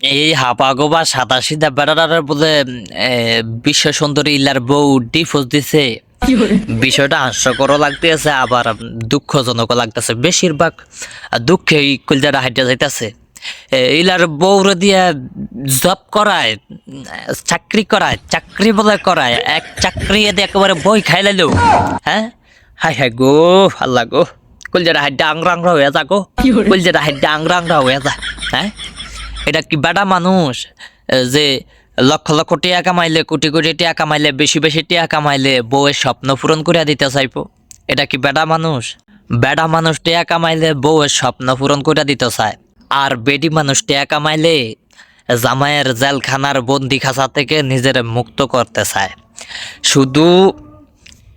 এই হাপাগো বা সাদা সিধা বেড়ার বলে বিশ্ব সুন্দরী ইল্লার বউ ডিফোজ দিছে। বিষয়টা হাস্যকরও লাগতেছে আবার দুঃখজনকও লাগতেছে। বেশিরভাগ দুঃখে এই কলজাটা হাইটা যাইতেছে। ইলার বউরে দিয়া জব করায় চাকরি করায় চাকরি বলে করায় এক চাকরি এদের একেবারে বই খাই লাইলো। হ্যাঁ? হাই হাই গো আল্লাহ গো। কলজাটা হাইটা আংরা আংরা হয়ে যা গো। কলজাটা হাইটা আংরা আংরা হয়ে যা। হ্যাঁ? এটা কি বেটা মানুষ? যে লক্ষ লক্ষ টিয়া কামাইলে, কোটি কোটি টিয়া কামাইলে, বেশি বেশি টিয়া কামাইলে বউয়ের স্বপ্ন পূরণ করে দিতে চাইব? এটা কি বেটা মানুষ? বেটা মানুষ টাকা কামাইলে বউয়ের স্বপ্ন পূরণ করে দিতে চায়। আর বেডি মানুষ টিয়া কামাইলে জামাইয়ের জেলখানার বন্দি খাঁচা থেকে নিজের মুক্ত করতে চায়। শুধু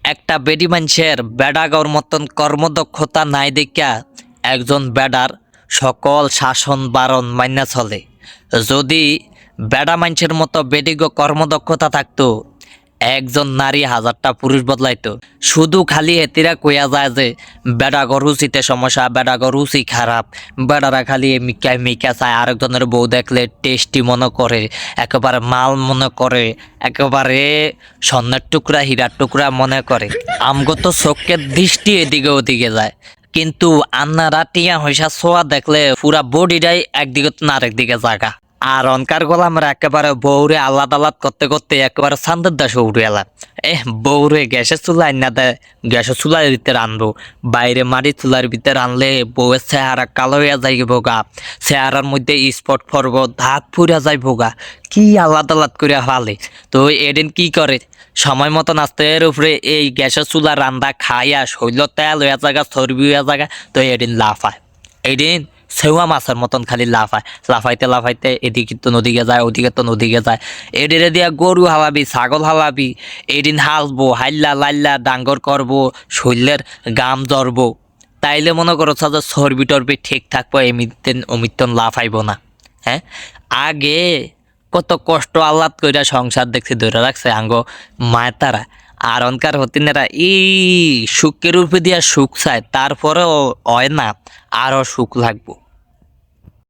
একটা বেডি মানুষের বেডাগর মতন কর্মদক্ষতা নাই দেখা একজন বেডার সকল শাসন বারণ মান্য চলে। যদি বেডা মানুষের মতো বেডিগ কর্মদক্ষতা থাকতো, একজন নারী হাজারটা পুরুষ বদলাইতো। শুধু খালি এতিরা কইয়া যায় যে বেডাগর রুচিতে সমস্যা বেডাগর রুচি খারাপ। বেডারা খালি মিকা মিকা চায়, আরেকজনের বউ দেখলে টেস্টি মনে করে, একেবারে মাল মনে করে, একেবারে স্বর্ণের টুকরা, হীরার টুকরা মনে করে। আমগত চোখের দৃষ্টি এদিকে ওদিকে যায়। কিন্তু আন্না রাটিয়া হইসা ছোয়া দেখলে পুরা বডিটাই একদিকে না আরেকদিকে জাগা। আর অনকার গলা আমরা একেবারে বউরে আলাদ আলাদ করতে করতে একেবারে সান্দের দাসে উঠে এলাম এ বউরে গ্যাসের চুলা আইনা দেয়, গ্যাসের চুলার ভিতরে আনব বাইরে মাটির চুলার ভিতরে আনলে বউয়ের চেহারা কালো হইয়া যাইব গা। চেহারার মধ্যে স্পট পড়ব দাগ পুরা যাইব গা। কি আলাদ আলাদ করে ফালে। তো এদিন কি করে? সময় মতো নাস্তের উপরে এই গ্যাসের চুলা রান্দা খাইয়া শৈল তেল হইয়া জায়গা চর্বি হইয়া জায়গা তো এদিন লাফায়। এদিন সেওয়া মাছের মতন খালি লাফায়, লাফাইতে লাফাইতে এদিকে তো নদীকে যায়, ওদিকে তো নদীকে যায়। এদিকে দিয়া গরু হালাবি ছাগল হালাবি এদিন হালবো হাইল্লা লাইল্লা ডাঙ্গর করব, শৈলের গাম জরবো তাইলে মনে করো যে চর্বি টর্বি ঠিক থাকব, এমিতেন, অমিতন লাফাইব না। হ্যাঁ? আগে কত কষ্ট আহ্লাদ কইরা সংসার দেখছি ধরে রাখছে আঙ্গ মায়ের তারা। আর অনকার হতিনেরা এই সুখের রূপে দিয়া সুখ চায়, তারপরেও হয় না, আরও সুখ লাগবো।